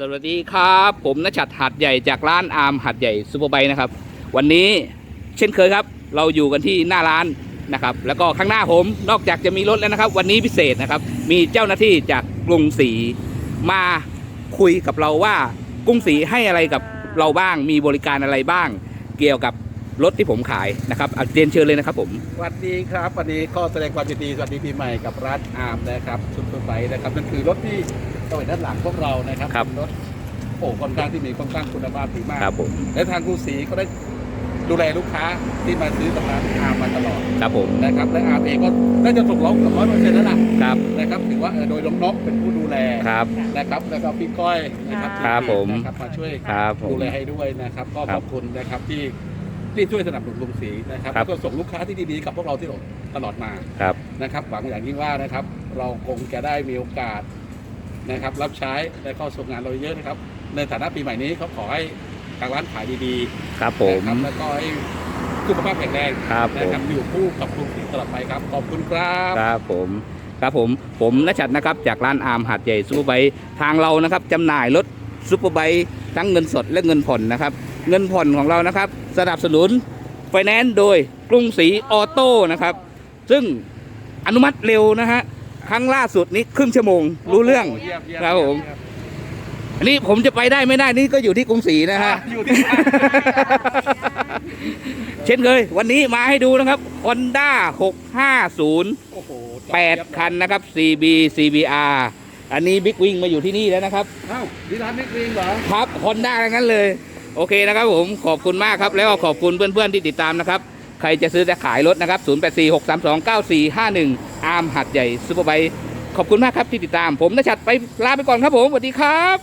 สวัสดีครับ ผมนชัดหัดใหญ่จากร้านอาร์มหัดใหญ่ซูเปอร์ไบนะครับ วันนี้เช่นเคยครับ เราอยู่กันที่หน้าร้านนะครับ แล้วก็ข้างหน้าผมนอกจากจะมีรถแล้วนะครับ วันนี้พิเศษนะครับ มีเจ้าหน้าที่จากกรุงศรีมาคุยกับเราว่ากรุงศรีให้อะไรกับเราบ้าง มีบริการอะไรบ้าง เกี่ยวกับ รถที่ผมขายนะครับเอาเรียนเชิญเลยนะครับผมสวัสดีครับ วันนี้ก็แสดงความยินดีสวัสดีปีใหม่กับร้านอาร์มนะครับชุดเปอร์ไบค์นะครับนั่นคือรถที่เราเห็นด้านหลังพวกเรานะครับครับ เป็นรถโอ้ค่อนข้างที่มีค่อนข้างคุณภาพดีมาก ครับผมและทางกรุงศรีก็ได้ดูแลลูกค้าที่มาซื้อกับร้านอาร์มมาตลอดครับผมนะครับและอาร์มเองก็น่าจะส่งร้องเกือบร้อยเปอร์เซ็นต์แล้วล่ะครับนะครับถือว่าเออโดยน้องนกเป็นผู้ดูแลครับ นะครับแล้วก็พี่ก้อยนะครับครับผม นะครับมาช่วย ครับผม ดูแลให้ด้วยนะครับ ก็ครัขบ อบคุณนะครับที่ ที่ช่วยสนับสนุนกรุงศรีนะครับครับ แล้วก็ส่งลูกค้าที่ดีๆกับพวกเราที่ตลอดมาครับ นะครับหวังอย่างยิ่งว่านะครับ เราคงจะได้มีโอกาสนะครับ รับใช้และเข้าชมงานเราเยอะนะครับ ในฐานะปีใหม่นี้เขาขอให้ทางร้านขายดีครับๆผมนะครับแล้วก็ให้สุขภาพแข็งแรงครับผนะม ครับอยู่คู่กับกรุงศรีตลอดไปครับขอบคุณครับ ครับผมครับผมผมนชัดนะครับจากร้านอาร์มหัดใหญ่ซูเปอร์ไบค์ทางเรานะครับจำหน่ายรถซูเปอร์ไบค์ทั้งเงินสดและเงินผ่อนนะครับ เงินผ่อนของเรานะครับ สนับสนุนไฟแนนซ์โดยกรุงศรีออโต้นะครับ ซึ่งอนุมัติเร็วนะฮะครั้งล่าสุดนี้ครึ่งชั่วโมงรู้เรื่องยี่ยยี่ยครับผมเยี่ยอันนี้ผมจะไปได้ไม่ได้นี่ก็อยู่ที่กรุงศรีนะฮะอยู่ที่ร้านเช่นเคยวันนี้มาให้ดูนะครับ Honda 650โอ้โห8คันนะครับ CB CBR อันนี้บิ๊กวิงมาอยู่ที่นี่แล้วนะครับเอ้าที่ร้านไม่กรีนเหรอ ครับฮอนด้าทั้งนั้นเลย โอเคนะครับผมขอบคุณมากครับ แล้วก็ขอบคุณเพื่อนๆที่ติดตามนะครับ ใครจะซื้อจะขายรถนะครับ 0846329451 อาร์มหัดใหญ่ซูเปอร์ไบขอบคุณมากครับที่ติดตามผมนชัดไปลาไปก่อนครับผมสวัสดีครับ